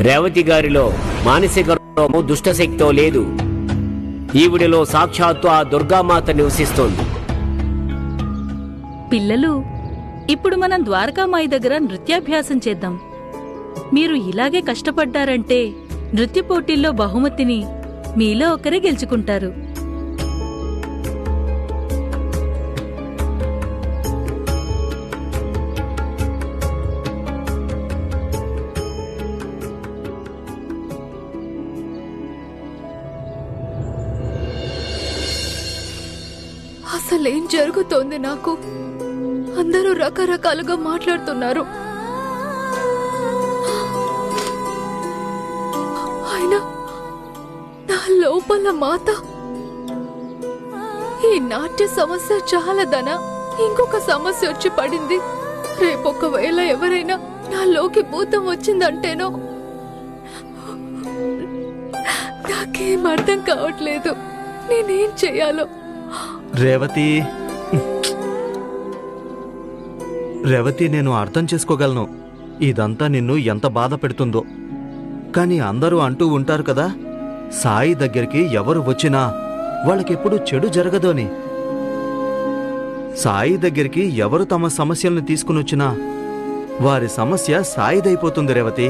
రేవతి గారిలో మానసిక రోగమో దుష్టశక్తో లేదు. ఈవిడిలో సాక్షాత్తు ఆ దుర్గామాత నివసిస్తోంది. పిల్లలు ఇప్పుడు మనం ద్వారకామాయి దగ్గర నృత్యాభ్యాసం చేద్దాం. మీరు ఇలాగే కష్టపడ్డారంటే నృత్య పోటీల్లో బహుమతిని మీలో ఒకరే గెలుచుకుంటారు. అసలేం జరుగుతోంది నాకు? అందరూ రకరకాలుగా మాట్లాడుతున్నారు. అయినా నా లోపల మాత ఈ నాట్య సమస్య చాలదనా. ఇంకొక సమస్య వచ్చి పడింది. రేపొకవేళ ఎవరైనా నాలోకి భూతం వచ్చిందంటేనో నాకేం అర్థం కావట్లేదు. నేనేం చేయాలో? రేవతి. రేవతి నేను అర్థం చేసుకోగలను. ఇదంతా నిన్ను ఎంత బాధ పెడుతుందో. కానీ అందరూ అంటూ ఉంటారు కదా సాయి దగ్గరికి ఎవరు వచ్చినా వాళ్ళకెప్పుడు చెడు జరగదు అని. సాయి దగ్గరికి ఎవరు తమ సమస్యలను తీసుకునొచ్చినా వారి సమస్య సాయిదైపోతుంది రేవతి.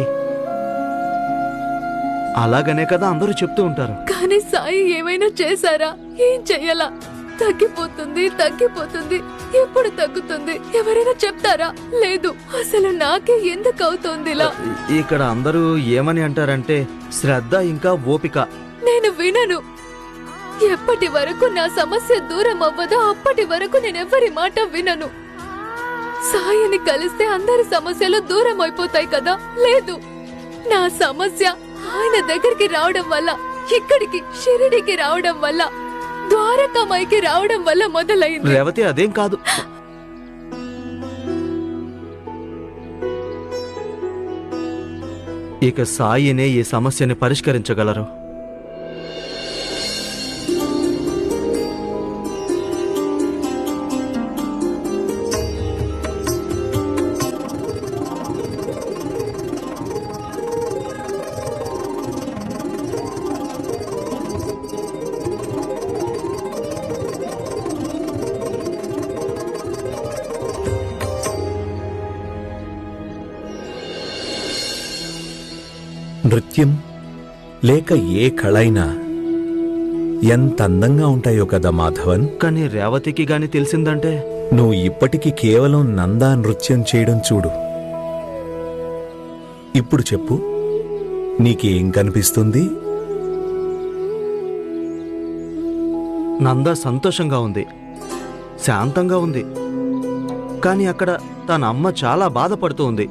అలాగనే కదా అందరూ చెప్తూ ఉంటారు. కానీ సాయి ఏమైనా చేశారా? ఏం చెయ్యాలా? తగ్గిపోతుంది తగ్గిపోతుంది. ఎప్పుడు తగ్గుతుంది. ఎవరైనా చెప్తారా? లేదు. అసలు నాకే ఎందుకు అవుతోంది ఇలా? ఇక్కడ అందరూ ఏమని అంటారంటే శ్రద్ధ ఇంకా ఓపిక. నేను వినను. ఎప్పటి వరకు నా సమస్య దూరం అవ్వదో అప్పటి వరకు నేను ఎవరి మాట వినను. సాయిని కలిస్తే అందరి సమస్యలు దూరం అయిపోతాయి కదా? లేదు. నా సమస్య ఆయన దగ్గరికి రావడం వల్ల ఇక్కడికి షిరిడికి రావడం వల్ల. ద్వారకామాయికి రావడం వల్ల మొదలైంది. రేవతి అదేం కాదు. ఇక సాయినే ఈ సమస్యని పరిష్కరించగలరు? నృత్యం లేక ఏ కళైనా ఎంత అందంగా ఉంటాయో కదా మాధవన్. కానీ రేవతికి గాని తెలిసిందంటే? నువ్వు ఇప్పటికి కేవలం నందా నృత్యం చేయడం చూడు. ఇప్పుడు చెప్పు నీకేం కనిపిస్తుంది? నంద సంతోషంగా ఉంది. శాంతంగా ఉంది. కానీ అక్కడ తన అమ్మ చాలా బాధపడుతూ ఉంది.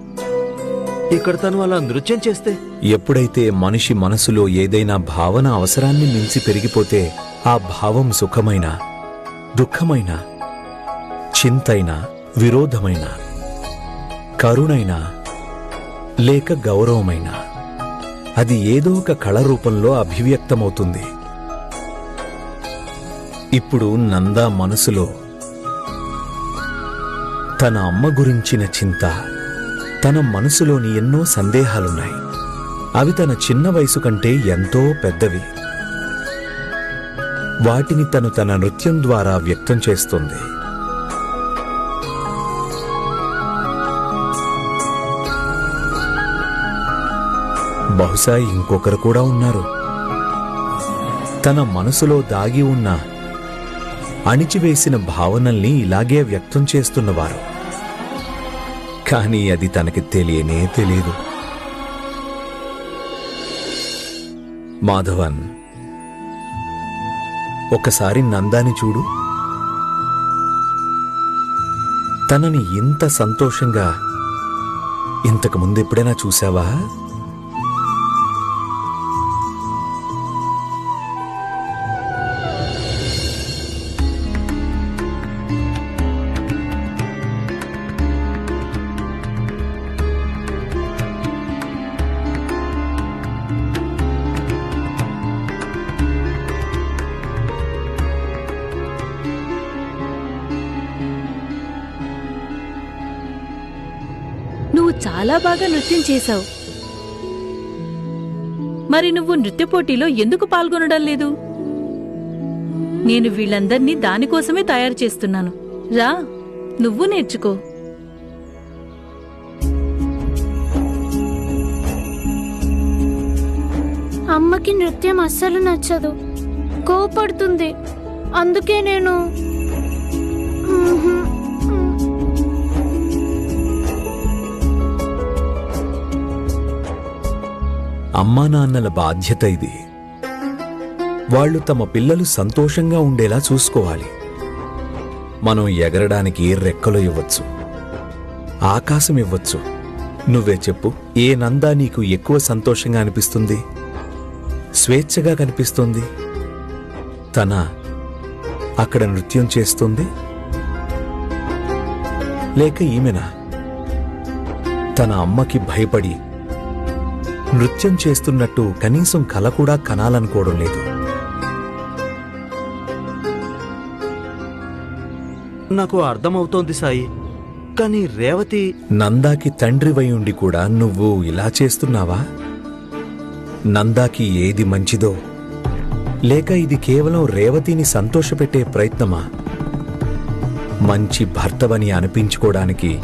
ఇక్కడ తను అలా నృత్యం చేస్తే? ఎప్పుడైతే మనిషి మనసులో ఏదైనా భావన అవసరాన్ని మించి పెరిగిపోతే ఆ భావం సుఖమైన దుఃఖమైన చింతైన విరోధమైన కరుణైన లేక గౌరవమైన అది ఏదో ఒక కళ రూపంలో అభివ్యక్తమవుతుంది. ఇప్పుడు నందా మనసులో తన అమ్మ గురించిన చింత తన మనసులోని ఎన్నో సందేహాలున్నాయి. అవి తన చిన్న వయసు కంటే ఎంతో పెద్దవి. వాటిని తను తన నృత్యం ద్వారా వ్యక్తం చేస్తుంది. బహుశా ఇంకొకరు కూడా ఉన్నారు. తన మనసులో దాగి ఉన్న అణిచివేసిన భావనల్ని ఇలాగే వ్యక్తం చేస్తున్నవారు. కానీ అది తనకి తెలియనే తెలియదు మాధవన్ ఒకసారి నందాని చూడు. తనని ఇంత సంతోషంగా ఇంతకు ముందు ఎప్పుడైనా చూసావా చాలా బాగా నృత్యం చేశావు. మరి నువ్వు నృత్య పోటీలో ఎందుకు పాల్గొనడం లేదు? నేను వీళ్ళందర్నీ దానికోసమే తయారు చేస్తున్నాను. రా నువ్వు నేర్చుకో. అమ్మకి నృత్యం అస్సలు నచ్చదు. కోపడుతుంది. అందుకే నేను అమ్మా నాన్నల బాధ్యత ఇది. వాళ్ళు తమ పిల్లలు సంతోషంగా ఉండేలా చూసుకోవాలి. మనం ఎగరడానికి రెక్కలు ఇవ్వచ్చు. ఆకాశం ఇవ్వచ్చు. నువ్వే చెప్పు ఏ నందా నీకు ఎక్కువ సంతోషంగా అనిపిస్తుంది? స్వేచ్ఛగా కనిపిస్తుంది? తన అక్కడ నృత్యం చేస్తుంది? లేక ఈమెనా? తన అమ్మకి భయపడి నృత్యం చేస్తున్నట్టు కనీసం కల కూడా కనాలనుకోవడం లేదు. నాకు అర్థమవుతోంది సాయి. కానీ రేవతి నందాకి తండ్రివై ఉండి కూడా నువ్వు ఇలా చేస్తున్నావా? నందాకి ఏది మంచిదో? లేక ఇది కేవలం రేవతిని సంతోషపెట్టే ప్రయత్నమా? మంచి భర్తవని అనిపించుకోవడానికి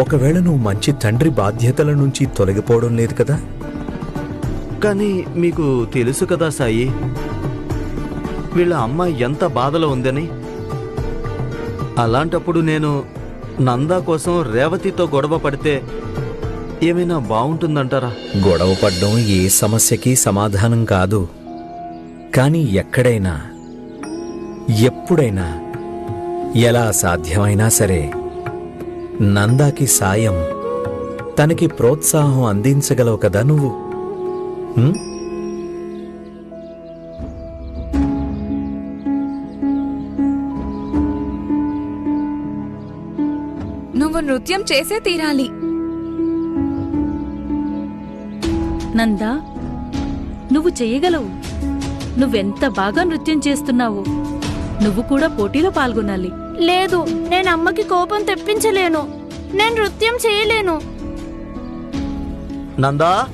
ఒకవేళ నువ్వు మంచి తండ్రి బాధ్యతల నుంచి తొలగిపోవడం లేదు కదా? కానీ మీకు తెలుసు కదా సాయి వీళ్ళ అమ్మ ఎంత బాధలో ఉందని? అలాంటప్పుడు నేను నందా కోసం రేవతితో గొడవ పడితే ఏమైనా బాగుంటుందంటారా? గొడవ పడ్డం ఏ సమస్యకి సమాధానం కాదు. కానీ ఎక్కడైనా ఎప్పుడైనా ఎలా సాధ్యమైనా సరే నందాకి సాయం. తనకి ప్రోత్సాహం అందించగలవు కదా నువ్వు? నువ్వు నృత్యం చేసే తీరాలి. నందా నువ్వు చెయ్యగలవు నువ్వెంత బాగా నృత్యం చేస్తున్నావో. నువ్వు కూడా పోటీలో పాల్గొనాలి. లేదు నేను అమ్మకి కోపం తెప్పించలేను. నేను నృత్యం చేయలేను. నందా?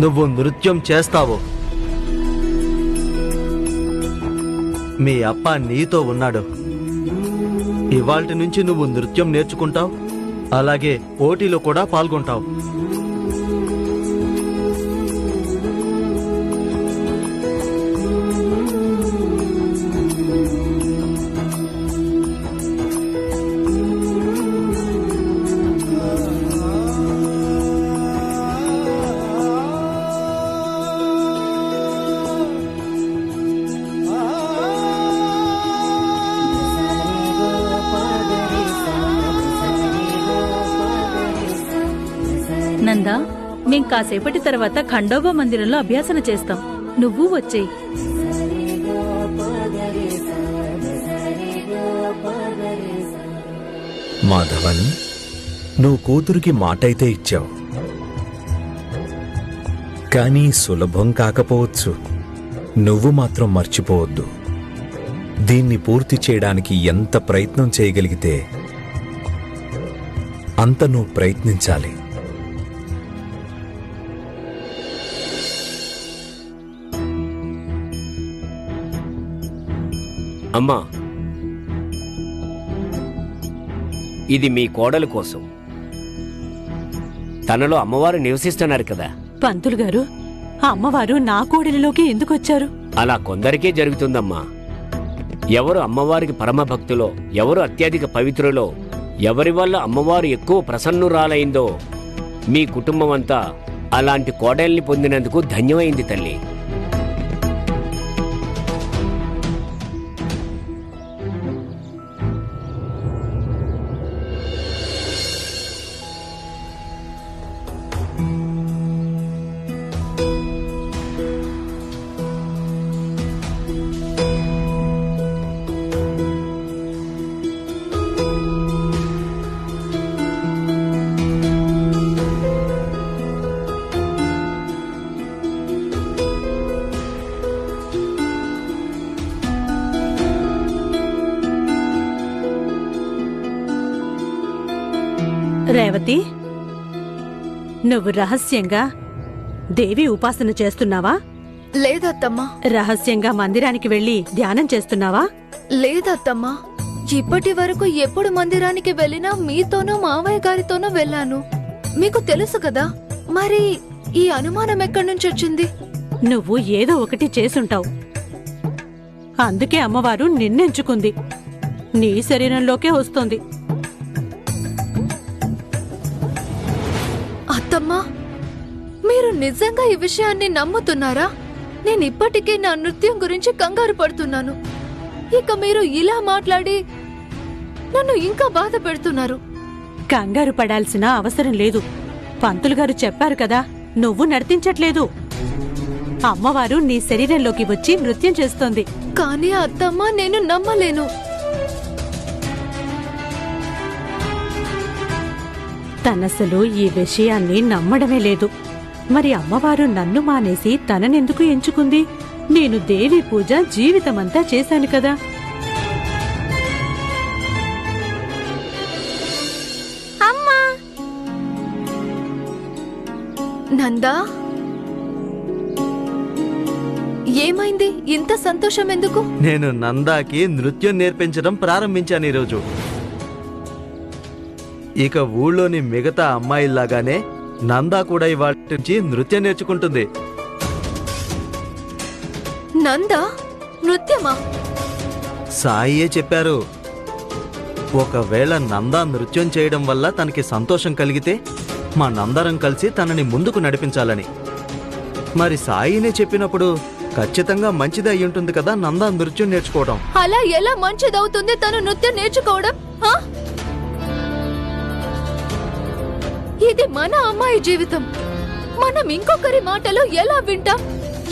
నువ్వు నృత్యం చేస్తావు. మీ అప్ప నీతో ఉన్నాడు. ఇవాల్టి నుంచి నువ్వు నృత్యం నేర్చుకుంటావు. అలాగే పోటీలో కూడా పాల్గొంటావు. కాసేపటి తర్వాత ఖండోబా మందిరంలో అభ్యాసన చేస్తాం. నువ్వు వచ్చేయి. మాధవన్ నువ్వు కూతురికి మాటైతే ఇచ్చావు. కానీ సులభం కాకపోవచ్చు. నువ్వు మాత్రం మర్చిపోవద్దు. దీన్ని పూర్తి చేయడానికి ఎంత ప్రయత్నం చేయగలిగితే అంత నువ్వు ప్రయత్నించాలి. అమ్మా ఇది మీ కోడలు కోసం. తనలో అమ్మవారు నివసిస్తున్నారు కదా. పంతులు గారు ఆ అమ్మవారు నా కోడలిలోకి ఎందుకు వచ్చారు? అలా కొందరికే జరుగుతుందమ్మా. ఎవరు అమ్మవారికి పరమ భక్తులో ఎవరు అత్యధిక పవిత్రులో ఎవరి వల్ల అమ్మవారు ఎక్కువ ప్రసన్నురాలైందో మీ కుటుంబం అంతా అలాంటి కోడల్ని పొందినందుకు ధన్యమైంది తల్లి. నువ్వు రహస్యంగా దేవి ఉపాసన చేస్తున్నావా? లేదత్తమ్మా. రహస్యంగా మందిరానికి వెళ్ళి ధ్యానం చేస్తున్నావా? లేదత్తమ్మా. ఇప్పటి వరకు ఎప్పుడు మందిరానికి వెళ్ళినా మీతోనూ మావయ్య గారితోనూ వెళ్ళాను. మీకు తెలుసు కదా మరి ఈ అనుమానం ఎక్కడి నుంచి వచ్చింది? నువ్వు ఏదో ఒకటి చేసుంటావు. అందుకే అమ్మవారు నిన్నెంచుకుంది. నీ శరీరంలోకే వస్తోంది. అత్తమ్మా మీరు నిజంగా ఈ విషయాన్ని నమ్ముతున్నారా? నేను ఇప్పటికే నా నృత్యం గురించి కంగారు పడుతున్నాను. ఇక మీరు ఇలా మాట్లాడి నన్ను ఇంకా బాధ పెడుతున్నారు. కంగారు పడాల్సిన అవసరం లేదు. పంతులు గారు చెప్పారు కదా నువ్వు నర్తించట్లేదు. అమ్మవారు నీ శరీరంలోకి వచ్చి నృత్యం చేస్తోంది. కానీ అత్తమ్మ నేను నమ్మలేను. తనసలు ఈ విషయాన్ని నమ్మడమే లేదు. మరి అమ్మవారు నన్ను మానేసి తననెందుకు ఎంచుకుంది? నేను దేవి పూజ జీవితమంతా చేశాను కదా. అమ్మా! నందా! ఏమైంది? ఇంత సంతోషం ఎందుకు? నేను నందాకి నృత్యం నేర్పించడం ప్రారంభించాను ఈరోజు. ఇక ఊళ్ళోని మిగతా అమ్మాయిల్లాగానే నందా కూడా ఇవాళ నుంచి నృత్యం నేర్చుకుంటుంది. నందా? నృత్యమా? సాయియే చెప్పారు. ఒకవేళ నందా నృత్యం చేయడం వల్ల తనకి సంతోషం కలిగితే మా నందరం కలిసి తనని ముందుకు నడిపించాలని. మరి సాయినే చెప్పినప్పుడు ఖచ్చితంగా మంచిది అయి ఉంటుంది కదా నందా నృత్యం నేర్చుకోవడం. అలా ఎలా మంచిదవుతుంది తను నృత్యం నేర్చుకోవడం? ఇది మన అమ్మాయి జీవితం. మనం ఇంకొకరి మాటలు ఎలా వింటాం?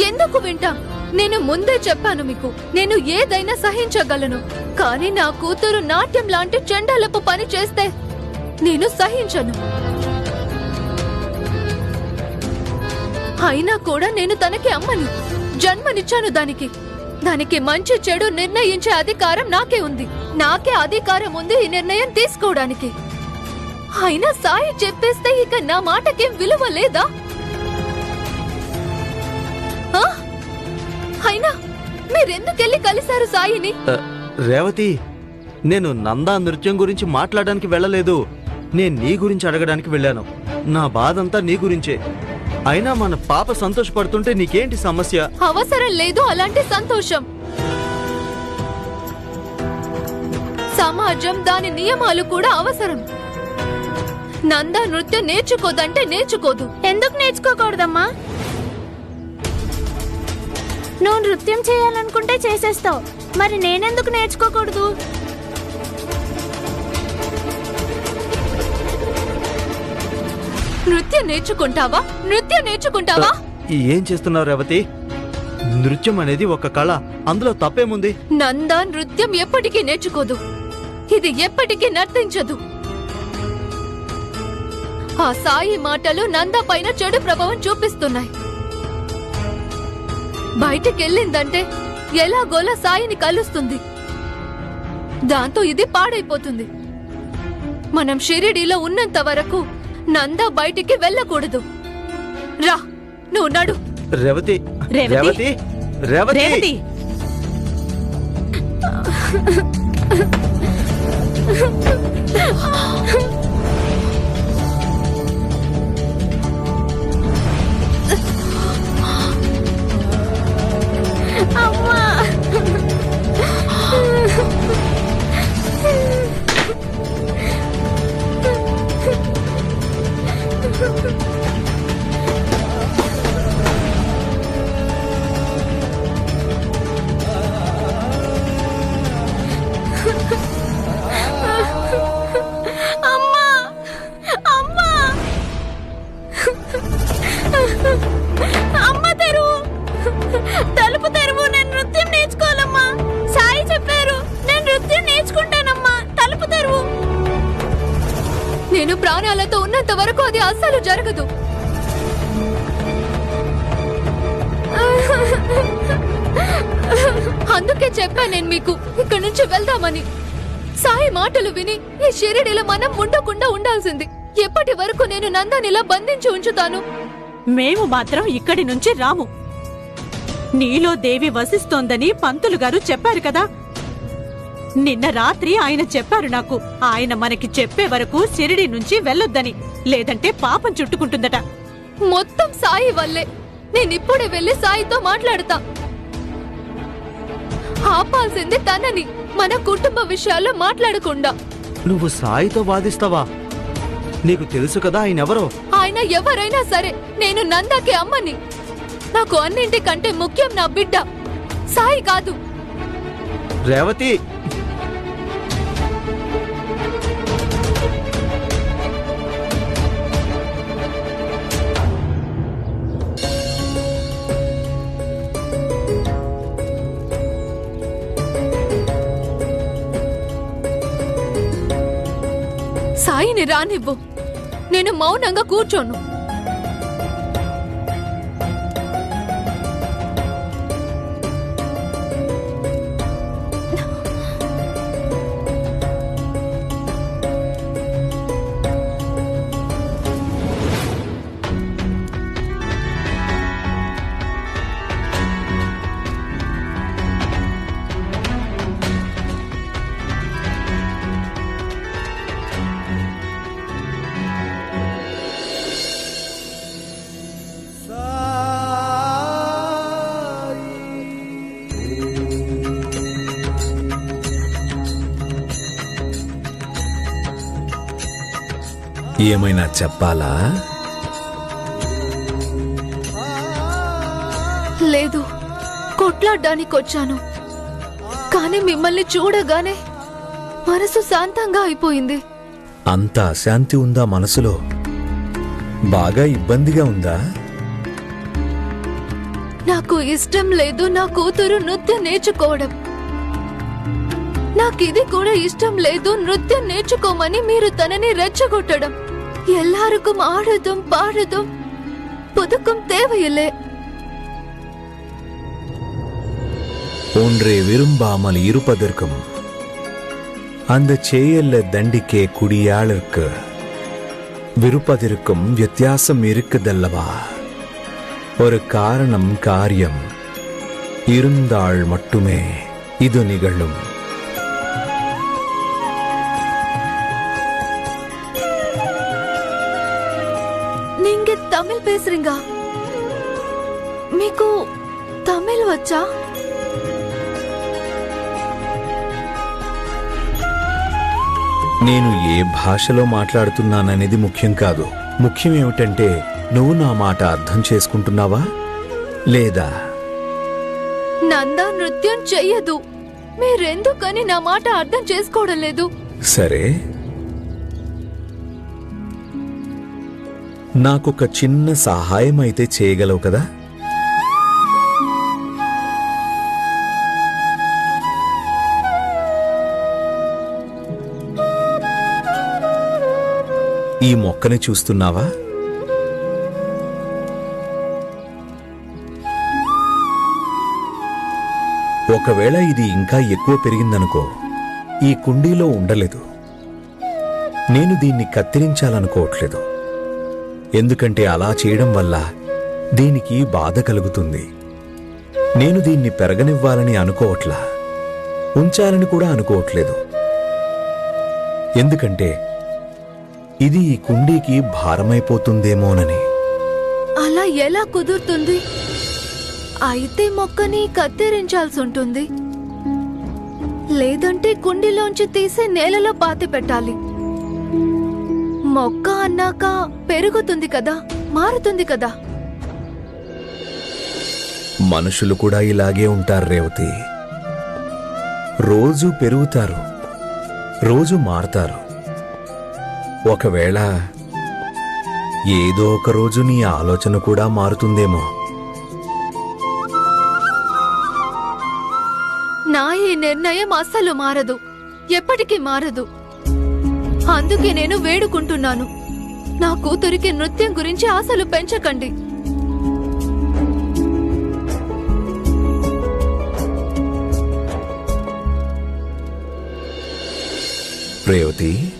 ఎందుకు వింటాం? నేను ముందే చెప్పాను మీకు నేను ఏదైనా సహించగలను. కానీ నా కూతురు నాట్యం లాంటి చెండాలపు పని చేస్తే నేను సహించను. అయినా కూడా నేను తనకి అమ్మని జన్మనిచ్చాను దానికి. దానికి మంచి చెడు నిర్ణయించే అధికారం నాకే ఉంది. నాకే అధికారం ఉంది ఈ నిర్ణయం తీసుకోవడానికి. అయినా సాయి చెప్పేస్తే ఇక నా మాటకేం విలువ లేదా? అయినా మీరెందుకెళ్ళి కలిశారు సాయిని? రేవతి నేను నందా నృత్యం గురించి మాట్లాడడానికి వెళ్ళలేదు. నేను నీ గురించి అడగడానికి వెళ్ళాను. నా బాధంతా నీ గురించే. అయినా మన పాప సంతోషపడుతుంటే నీకేంటి సమస్య? అవసరం లేదు అలాంటి సంతోషం. సమాజం దాని నియమాలు కూడా అవసరం. నందా నృత్యం నేర్చుకోదంటే నేర్చుకోదు. ఎందుకు నేర్చుకోకూడదమ్మా? నువ్వు నృత్యం చేయాలనుకుంటే చేసేస్తావు. మరి నేనెందుకు నేర్చుకోకూడదు? నృత్యం నేర్చుకుంటావా? నృత్యం నేర్చుకుంటావా? ఏం చేస్తున్నావు రేవతి? నృత్యం అనేది ఒక కళ. అందులో తప్పేముంది? నందా నృత్యం ఎప్పటికీ నేర్చుకోదు. ఇది ఎప్పటికీ నర్తించదు. ఆ సాయి మాటలు నందా పైన చెడు ప్రభావం చూపిస్తున్నాయి. బయటికెళ్ళిందంటే ఎలాగోలా సాయిని కలుస్తుంది. దాంతో ఇది పాడైపోతుంది. మనం షిరిడీలో ఉన్నంత వరకు నందా బయటికి వెళ్ళకూడదు. రా నువ్వు నడు. రేవతి రేవతి? రేవతి రేవతి. రేవతి అమ్మా అందుకే చెప్పాను నేను మీకు ఇక్కడి నుంచి వెళ్దామని. సాయి మాటలు విని ఈ షిరిడిలో మనం ఉండకుండా ఉండాల్సింది. ఎప్పటి వరకు నేను నందానిలా బంధించి ఉంచుతాను? మేము మాత్రం ఇక్కడి నుంచి రాము. నీలో దేవి వసిస్తోందని పంతులు గారు చెప్పారు కదా? నిన్న రాత్రి ఆయన చెప్పారు నాకు ఆయన మనకి చెప్పే వరకు షిరిడి నుంచి వెళ్ళొద్దని లేదంటే పాపం చుట్టుకుంటుందట. మొత్తం సాయి వల్లే. నేను ఇప్పుడే వెళ్ళి సాయితో మాట్లాడతా. ఆపాల్సింది తనని. మన కుటుంబ విషయాల్లో మాట్లాడకుండా. నువ్వు సాయితో వాదిస్తావా? నీకు తెలుసు కదా ఆయన ఎవరో ఆయన ఎవరైనా సరే నేను నందాకి అమ్మని. నాకు అన్నింటికంటే ముఖ్యం నా బిడ్డ. సాయి కాదు. రేవతి! రానివ్వు. నేను మౌనంగా కూర్చోను. ఏమైనా చెప్పాలా? లేదు. కొట్లాడ్డానికి వచ్చాను కానీ మిమ్మల్ని చూడగానే మనసు శాంతంగా అయిపోయింది. అంత అశాంతి ఉందా మనసులో? బాగా ఇబ్బందిగా ఉందా? నాకు ఇష్టం లేదు నా కూతురు నృత్యం నేర్చుకోవడం. నాకు ఇది కూడా ఇష్టం లేదు నృత్యం నేర్చుకోమని మీరు తనని రెచ్చగొట్టడం. எல்லாருக்கும் ஆடுதும் பாடுதும் புதுக்கும் தேவையில்லை. ஒன்றே விரும்பாமல் இருப்பதற்கும் அந்த செயல்ல தண்டிக்க குடியாளருக்கு விருப்பதற்கும் வித்தியாசம் இருக்குதல்லவா? ஒரு காரணம் காரியம் இருந்தால் மட்டுமே இது நிகழும். తమిళ్ వచ్చా నేను ఏ భాషలో మాట్లాడుతున్నాననేది ముఖ్యం కాదు. ముఖ్యం ఏమిటంటే నువ్వు నా మాట అర్థం చేసుకుంటున్నావా? లేదా? నందా నృత్యం చెయ్యదు. మీరెందుకని నా మాట అర్థం చేసుకోవడం లేదు? సరే. నాకొక చిన్న సహాయం అయితే చేయగలవు కదా? ఈ మొక్కని చూస్తున్నావా? ఒకవేళ ఇది ఇంకా ఎక్కువ పెరిగిందనుకో ఈ కుండీలో ఉండలేదు. నేను దీన్ని కత్తిరించాలనుకోవట్లేదు. ఎందుకంటే అలా చేయడం వల్ల దీనికి బాధ కలుగుతుంది. నేను దీన్ని పెరగనివ్వాలని అనుకోవట్లా? ఉంచాలని కూడా అనుకోవట్లేదు. ఎందుకంటే ఇది ఈ కుండీకి భారమైపోతుందేమోనని. అలా ఎలా కుదురుతుంది? అయితే మొక్కని కత్తిరించాల్సి ఉంటుంది లేదంటే కుండీలోంచి తీసి నేలలో పాతి పెట్టాలి. మొక్క అన్నాక పెరుగుతుంది కదా మారుతుంది కదా. మనుషులు కూడా ఇలాగే ఉంటారు రేవతి. రోజు పెరుగుతారు రోజు మారతారు. ఒకవేళ ఏదో ఒక రోజు నీ ఆలోచన కూడా మారుతుందేమో. నా ఈ నిర్ణయం అస్సలు మారదు. ఎప్పటికీ మారదు. అందుకే నేను వేడుకుంటున్నాను. నా కూతురికి నృత్యం గురించి ఆశలు పెంచకండి. రేవతి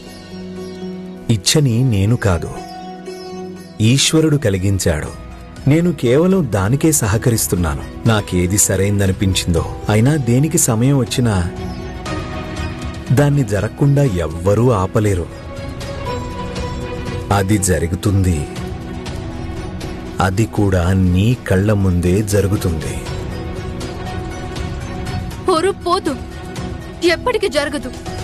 ఇచ్చని నేను కాదు. ఈశ్వరుడు కలిగించాడు. నేను కేవలం దానికే సహకరిస్తున్నాను. నాకేది సరైందనిపించిందో. అయినా దేనికి సమయం వచ్చినా దాన్ని జరగకుండా ఎవ్వరూ ఆపలేరు. అది జరుగుతుంది. అది కూడా నీ కళ్ళ ముందే జరుగుతుంది. పోదు. ఎప్పటికి జరగదు.